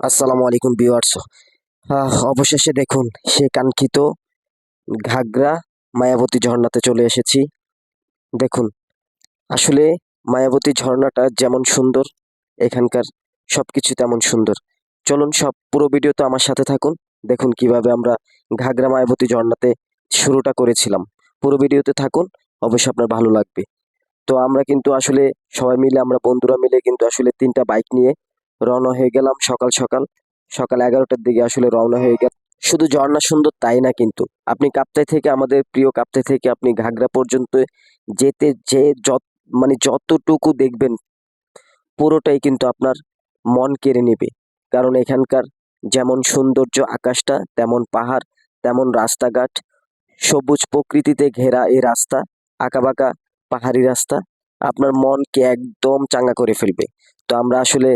আসসালামু আলাইকুম ভিউয়ার্স। অবশেষে দেখুন সে কাঙ্ক্ষিত ঘাগরা মায়াবতী ঝর্ণাতে চলে এসেছি। দেখুন, আসলে মায়াবতী ঝর্ণাটা যেমন সুন্দর, এখানকার সবকিছু তেমন সুন্দর। চলুন, সব পুরো ভিডিও তো আমার সাথে থাকুন। দেখুন কীভাবে আমরা ঘাগরা মায়াবতী ঝর্ণাতে শুরুটা করেছিলাম। পুরো ভিডিওতে থাকুন, অবশ্যই আপনার ভালো লাগবে। তো আমরা কিন্তু আসলে সবাই মিলে, আমরা বন্ধুরা মিলে কিন্তু আসলে তিনটা বাইক নিয়ে রওনা হয়ে গেলাম সকাল সকাল। সকাল এগারোটার দিকে আসলে রওনা হয়ে গেল শুধু ঝর্ণা সুন্দর তাই না কিন্তু? আপনি কাপ্তাই থেকে, আমাদের প্রিয় কাপ্তাই থেকে আপনি ঘাগরা পর্যন্ত যেতে যে যত মানে যতটুকু দেখবেন, পুরোটাই কিন্তু আপনার মন কেড়ে নেবে। কারণ এখানকার যেমন সৌন্দর্য আকাশটা, তেমন পাহাড়, তেমন রাস্তাঘাট, সবুজ প্রকৃতিতে ঘেরা এই রাস্তা, আঁকাবাঁকা পাহাড়ি রাস্তা, আপনার মনকে একদম চাঙ্গা করে ফেলবে। তো আমরা আসলে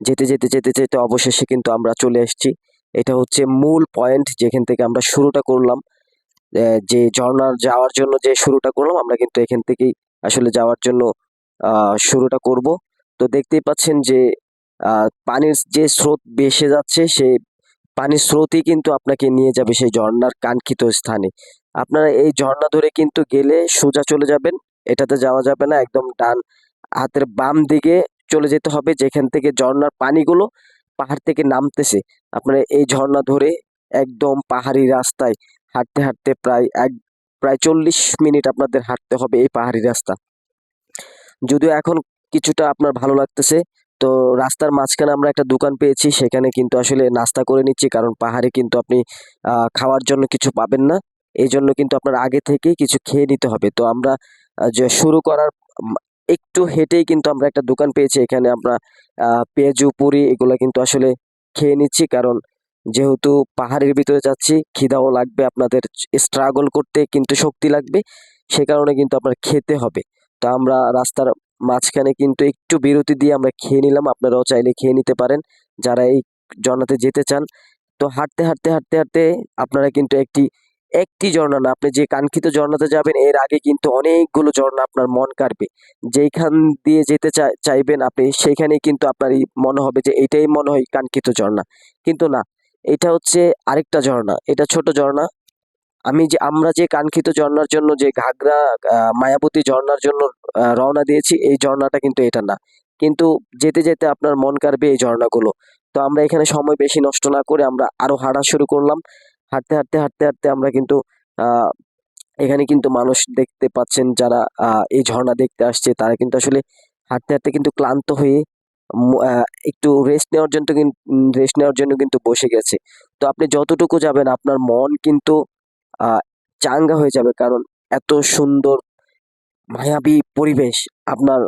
যেতে যেতে যেতে যেতে অবশেষে কিন্তু আমরা চলে এসেছি। এটা হচ্ছে মূল পয়েন্ট যেখান থেকে আমরা শুরুটা করলাম। যে ঝর্ণার যাওয়ার জন্য যে শুরুটা করলাম, আমরা কিন্তু এখান থেকেই আসলে যাওয়ার জন্য শুরুটা করব। তো দেখতেই পাচ্ছেন যে পানির যে স্রোত ভেসে যাচ্ছে সেই পানির স্রোতই কিন্তু আপনাকে নিয়ে যাবে সেই ঝর্ণার কাঙ্ক্ষিত স্থানে। আপনারা এই ঝর্ণা ধরে কিন্তু গেলে সোজা চলে যাবেন। এটাতে যাওয়া যাবে না, একদম ডান হাতের বাম দিকে চলে যেতে হবে, যেখান থেকে ঝর্ণার পানিগুলো পাহাড় থেকে নামতেছে। আপনারা এই ঝর্ণা ধরে একদম পাহাড়ি রাস্তায় হাঁটতে হাঁটতে প্রায় এক, প্রায় চল্লিশ মিনিট আপনাদের হাঁটতে হবে এই পাহাড়ি রাস্তা। যদিও এখন কিছুটা আপনার ভালো লাগতেছে, তো রাস্তার মাঝখানে আমরা একটা দোকান পেয়েছি, সেখানে কিন্তু আসলে নাস্তা করে নিচ্ছি, কারণ পাহাড়ে কিন্তু আপনি খাওয়ার জন্য কিছু পাবেন না। এই জন্য কিন্তু আপনার আগে থেকেই কিছু খেয়ে নিতে হবে। তো আমরা যে শুরু করার একটু হেঁটেই কিন্তু আমরা একটা দোকান পেয়েছি। এখানে আমরা পেঁয়াজু, পুরি এগুলো কিন্তু আসলে খেয়ে নিচ্ছি। কারণ যেহেতু পাহাড়ের ভিতরে যাচ্ছি, খিদাও লাগবে, আপনাদের স্ট্রাগল করতে কিন্তু শক্তি লাগবে, সে কারণে কিন্তু আপনার খেতে হবে। তো আমরা রাস্তার মাঝখানে কিন্তু একটু বিরতি দিয়ে আমরা খেয়ে নিলাম। আপনারাও চাইলে খেয়ে নিতে পারেন, যারা এই ঝর্ণাতে যেতে চান। তো হাঁটতে হাঁটতে হাঁটতে হাঁটতে আপনারা কিন্তু একটি একটি ঝর্ণা না, আপনি যে কাঙ্ক্ষিত ঝর্ণাতে যাবেন, এর আগে কিন্তু অনেকগুলো ঝর্ণা আপনার মন কাড়বে। যেইখান দিয়ে যেতে চাই চাইবেন আপনি, সেইখানেই কিন্তু আপনার মনে হবে যে এটাই মনে হয় কাঙ্ক্ষিত ঝর্ণা। কিন্তু না, এটা হচ্ছে আরেকটা ঝর্ণা, এটা ছোট ঝর্ণা। আমি যে, আমরা যে কাঙ্ক্ষিত ঝর্ণার জন্য যে ঘাগরা মায়াবতী ঝর্ণার জন্য রওনা দিয়েছি, এই ঝর্ণাটা কিন্তু এটা না। কিন্তু যেতে যেতে আপনার মন কাড়বে এই ঝর্ণাগুলো। তো আমরা এখানে সময় বেশি নষ্ট না করে আমরা আরও হাঁটা শুরু করলাম। হাঁটতে হাঁটতে হাঁটতে হাঁটতে আমরা কিন্তু এখানে কিন্তু মানুষ দেখতে পাচ্ছেন যারা এই ঝর্ণা দেখতে আসছে, তারা কিন্তু আসলে হাঁটতে হাঁটতে কিন্তু ক্লান্ত হয়ে একটু রেস্ট নেওয়ার জন্য রেস্ট নেওয়ার জন্য কিন্তু বসে গেছে। তো আপনি যতটুকু যাবেন, আপনার মন কিন্তু চাঙ্গা হয়ে যাবে, কারণ এত সুন্দর, মায়াবী পরিবেশ আপনার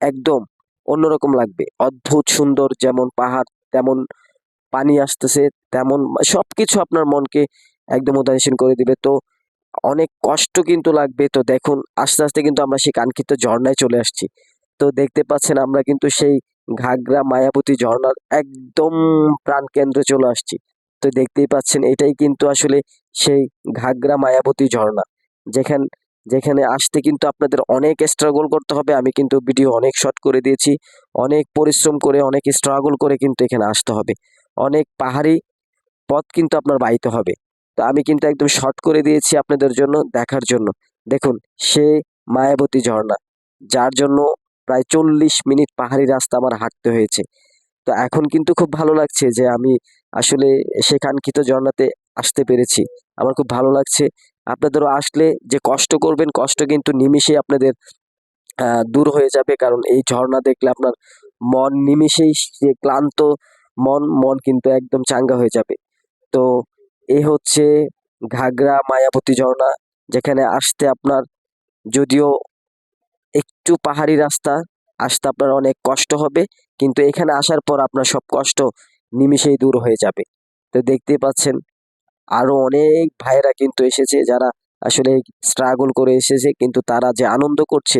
একদম অন্যরকম লাগবে। অদ্ভুত সুন্দর যেমন পাহাড়, তেমন পানি আসতেছে, তেমন সবকিছু আপনার মনকে একদম উদাসীন করে দিবে। তো অনেক কষ্ট কিন্তু লাগবে। তো দেখুন, আস্তে আস্তে কিন্তু আমরা সেই কাঙ্ক্ষিত ঝর্ণায় চলে আসছি। তো দেখতে পাচ্ছেন আমরা কিন্তু সেই ঘাগরা মায়াবতী ঝর্ণার একদম প্রাণ কেন্দ্রে চলে আসছি। তো দেখতেই পাচ্ছেন, এটাই কিন্তু আসলে সেই ঘাগরা মায়াবতী ঝর্ণা। যেখান, যেখানে আসতে কিন্তু আপনাদের অনেক স্ট্রাগল করতে হবে। আমি কিন্তু ভিডিও অনেক শর্ট করে দিয়েছি। অনেক পরিশ্রম করে, অনেক স্ট্রাগল করে কিন্তু এখানে আসতে হবে। অনেক পাহাড়ি পথ কিন্তু আপনার বাইতে হবে। তো আমি কিন্তু একদম শর্ট করে দিয়েছি আপনাদের জন্য দেখার জন্য। দেখুন, সে মায়াবতী ঝর্ণা, যার জন্য প্রায় চল্লিশ মিনিট পাহাড়ি রাস্তা আমার হাঁটতে হয়েছে। তো এখন কিন্তু খুব ভালো লাগছে যে আমি আসলে সে কাঙ্ক্ষিত ঝর্ণাতে আসতে পেরেছি। আমার খুব ভালো লাগছে। আপনাদেরও আসলে যে কষ্ট করবেন, কষ্ট কিন্তু নিমিষেই আপনাদের দূর হয়ে যাবে। কারণ এই ঝর্ণা দেখলে আপনার মন নিমিষেই ক্লান্ত মন মন কিন্তু একদম চাঙ্গা হয়ে যাবে। তো এই হচ্ছে ঘাগরা মায়াবতী ঝর্ণা, যেখানে আসতে আপনার যদিও একটু পাহাড়ি রাস্তা, আসতে আপনার অনেক কষ্ট হবে, কিন্তু এখানে আসার পর আপনার সব কষ্ট নিমিষেই দূর হয়ে যাবে। তো দেখতেই পাচ্ছেন, আরও অনেক ভাইরা কিন্তু এসেছে, যারা আসলে স্ট্রাগল করে এসেছে, কিন্তু তারা যে আনন্দ করছে